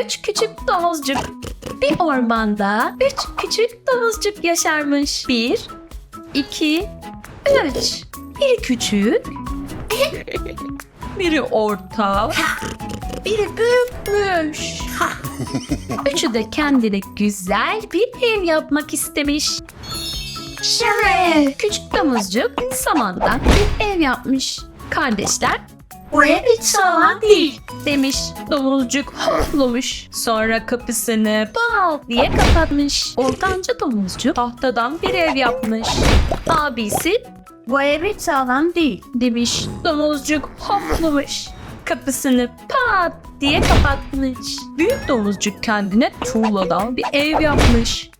Üç küçük domuzcuk. Bir ormanda üç küçük domuzcuk yaşarmış. Bir, iki, üç. Biri küçük, biri orta, biri büyükmüş. Üçü de kendine güzel bir ev yapmak istemiş. Şöyle küçük domuzcuk samandan bir ev yapmış. Kardeşler buraya hiç sağlam değil demiş. Domuzcuk hoplamış. Sonra kapısını bal diye kapatmış. Ortanca domuzcuk tahtadan bir ev yapmış. Abisi bu ev hiç sağlam değil demiş. Domuzcuk hoplamış. Kapısını pat diye kapatmış. Büyük domuzcuk kendine tuğladan bir ev yapmış.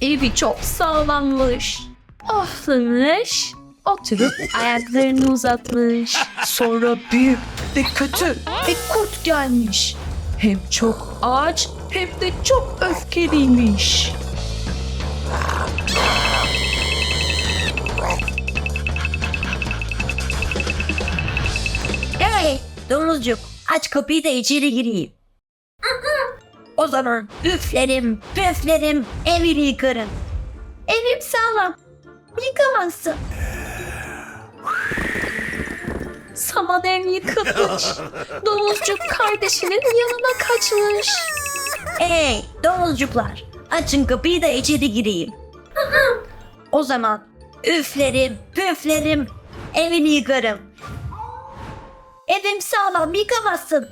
Evi çok sağlammış. Oflamış. Oturup ayaklarını uzatmış. Sonra büyük ve kötü bir kurt gelmiş. Hem çok aç hem de çok öfkeliymiş. Hey domuzcuk aç kapıyı da içeri gireyim. o zaman üflerim püflerim evini yıkarım. Evim sağlam. Yıkamazsın. Saman ev yıkılmış. Domuzcuk kardeşinin yanına kaçmış. Hey domuzcuklar açın kapıyı da içeri gireyim. o zaman üflerim püflerim evini yıkarım. Evim sağlam yıkamazsın.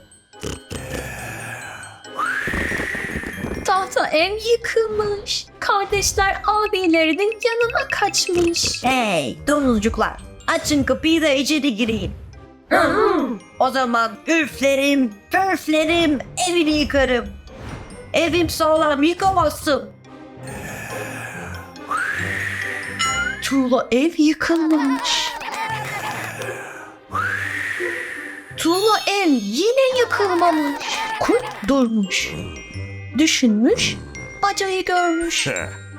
Tahta ev yıkılmış. Kardeşler abilerinin yanına kaçmış. Hey domuzcuklar açın kapıyı da içeri gireyim. o zaman üflerim püflerim evini yıkarım. Evim sağlam yıkamazsın. Tuğla ev yıkılmış. Tuğla ev yine yıkılmamış. Kurt durmuş. Düşünmüş, bacayı görmüş.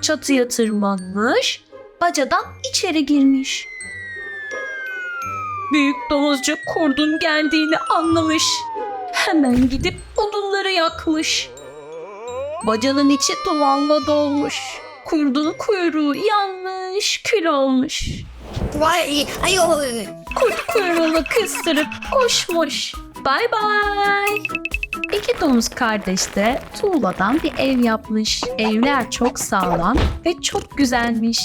Çatıya tırmanmış, bacadan içeri girmiş. Büyük domuzcuk kurdun geldiğini anlamış. Hemen gidip odunları yakmış. Bacanın içi dumanla dolmuş. Kurdun kuyruğu yanmış, kül olmuş. Vay ayoy. Kurt kuyruğunu kıstırıp koşmuş. Bay bay. İki domuz kardeş de tuğladan bir ev yapmış. Evler çok sağlam ve çok güzelmiş.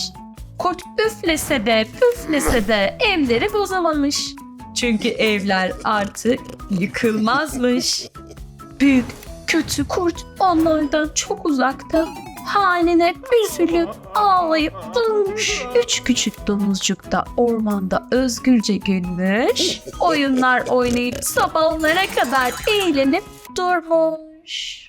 Kurt üflese de püflese de evleri bozamamış. Çünkü evler artık yıkılmazmış. Büyük, kötü kurt onlardan çok uzakta. Haline üzülüp ağlayıp durmuş. Üç küçük domuzcuk da ormanda özgürce gülmüş. Oyunlar oynayıp sabahlara kadar eğlenip durmuş.